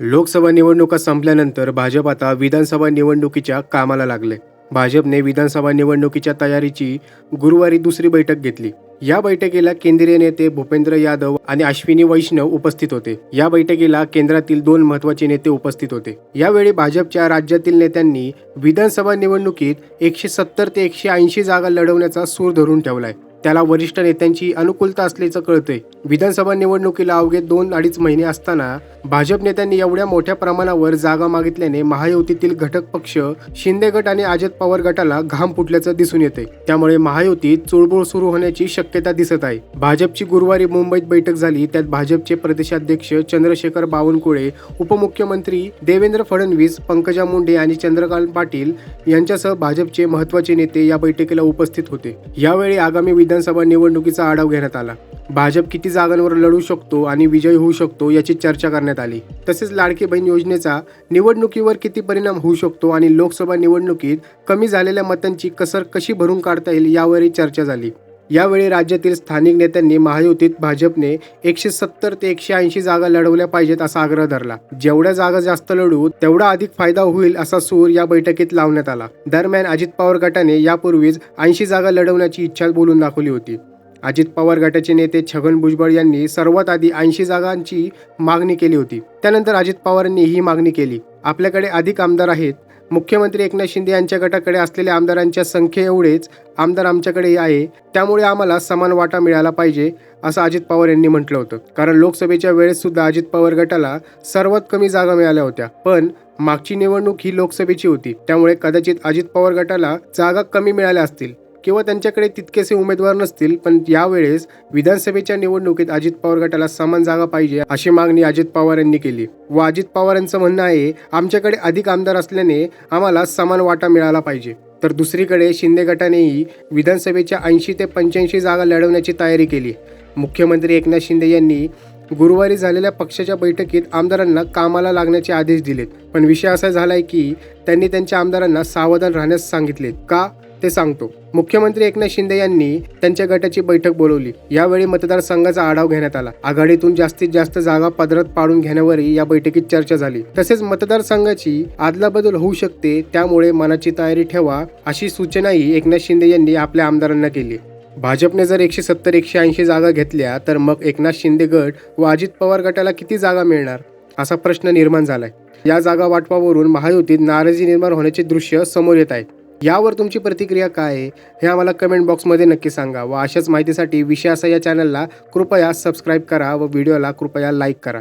लोकसभा निवडणुका संपल्यानंतर भाजप आता विधानसभा निवडणुकीच्या कामाला लागले. भाजपने विधानसभा निवडणुकीच्या तयारीची गुरुवारी दुसरी बैठक घेतली. या बैठकीला केंद्रीय नेते भूपेंद्र यादव आणि अश्विनी वैष्णव उपस्थित होते. या बैठकीला केंद्रातील दोन महत्त्वाचे नेते उपस्थित होते. यावेळी भाजपच्या राज्यातील नेत्यांनी विधानसभा निवडणुकीत एकशे सत्तर ते एकशे ऐंशी जागा लढवण्याचा सूर धरून ठेवलाय. त्याला वरिष्ठ नेत्यांची अनुकूलता असल्याचं कळतंय. विधानसभा निवडणुकीला अवघे दोन अडीच महिने असताना भाजप नेत्यांनी एवढ्या मोठ्या प्रमाणावर जागा मागितल्याने महायुतीतील घटक पक्ष शिंदे गट आणि अजित पवार गटाला घाम फुटल्याचं दिसून येते त्यामुळे महायुतीत चुळबुळ सुरू होण्याची शक्यता दिसत आहे. भाजपची गुरुवारी मुंबईत बैठक झाली. त्यात भाजपचे प्रदेशाध्यक्ष चंद्रशेखर बावनकुळे उपमुख्यमंत्री देवेंद्र फडणवीस पंकजा मुंडे आणि चंद्रकांत पाटील यांच्यासह भाजपचे महत्त्वाचे नेते या बैठकीला उपस्थित होते. यावेळी आगामी विधानसभा निवडणुकीचा आढावा घेण्यात आला. भाजप किती जागांवर लढू शकतो आणि विजयी होऊ शकतो याची चर्चा करण्यात आली. तसेच लाडकी बहीण योजनेचा निवडणुकीवर किती परिणाम होऊ शकतो आणि लोकसभा निवडणुकीत कमी झालेल्या मतांची कसर कशी भरून काढता येईल यावरही चर्चा झाली. यावेळी राज्यातील स्थानिक नेत्यांनी महायुतीत भाजपने एकशे सत्तर ते एकशे ऐंशी जागा लढवल्या पाहिजेत असा आग्रह धरला. जेवढ्या जागा जास्त लढू तेवढा अधिक फायदा होईल असा सूर या बैठकीत लावण्यात आला. दरम्यान अजित पवार गटाने यापूर्वीच ऐंशी जागा लढवण्याची इच्छा बोलून दाखवली होती. अजित पवार गटाचे नेते छगन भुजबळ यांनी सर्वात आधी ऐंशी जागांची मागणी केली होती. त्यानंतर अजित पवारांनी ही मागणी केली. आपल्याकडे अधिक आमदार आहेत मुख्यमंत्री एकनाथ शिंदे यांच्या गटाकडे असलेल्या आमदारांच्या संख्ये एवढेच आमदार आमच्याकडे आहे. त्यामुळे आम्हाला समान वाटा मिळाला पाहिजे असं अजित पवार यांनी म्हटलं होतं. कारण लोकसभेच्या वेळेस सुद्धा अजित पवार गटाला सर्वात कमी जागा मिळाल्या होत्या. पण मागची निवडणूक ही लोकसभेची होती. त्यामुळे कदाचित अजित पवार गटाला जागा कमी मिळाल्या असतील. किंवा त्यांच्याकडे तितकेसे उमेदवार नसतील पण यावेळेस विधानसभेच्या निवडणुकीत अजित पवार गटाला समान जागा पाहिजे अशी मागणी अजित पवार यांनी केली. व अजित पवार यांचं म्हणणं आहे आमच्याकडे अधिक आमदार असल्याने आम्हाला समान वाटा मिळाला पाहिजे. तर दुसरीकडे शिंदे गटानेही विधानसभेच्या ऐंशी ते पंच्याऐंशी जागा लढवण्याची तयारी केली. मुख्यमंत्री एकनाथ शिंदे यांनी गुरुवारी झालेल्या पक्षाच्या बैठकीत आमदारांना कामाला लागण्याचे आदेश दिलेत. पण विषय असा झालाय की त्यांनी त्यांच्या आमदारांना सावधान राहण्यास सांगितले का? ते सांगतो. मुख्यमंत्री एकनाथ शिंदे यांनी त्यांच्या गटाची बैठक बोलवली. यावेळी मतदारसंघाचा आढावा घेण्यात आला. आघाडीतून जास्तीत जास्त जागा पदरात पाडून घेण्यावरही या बैठकीत चर्चा झाली. तसेच मतदारसंघाची आदलाबदल होऊ शकते त्यामुळे मनाची तयारी ठेवा अशी सूचनाही एकनाथ शिंदे यांनी आपल्या आमदारांना केली. भाजपने जर एकशे सत्तर एकशे ऐंशी जागा घेतल्या तर मग एकनाथ शिंदे गट व अजित पवार गटाला किती जागा मिळणार? असा प्रश्न निर्माण झालाय. या जागा वाटपावरून महायुतीत नाराजी निर्माण होण्याचे दृश्य समोर येत आहे. यावर तुमची प्रतिक्रिया काय आहे? हे आम्हाला कमेंट बॉक्समध्ये नक्की सांगा व अशाच माहितीसाठी विषयासा या चॅनलला कृपया सबस्क्राईब करा व व्हिडिओला कृपया लाईक करा.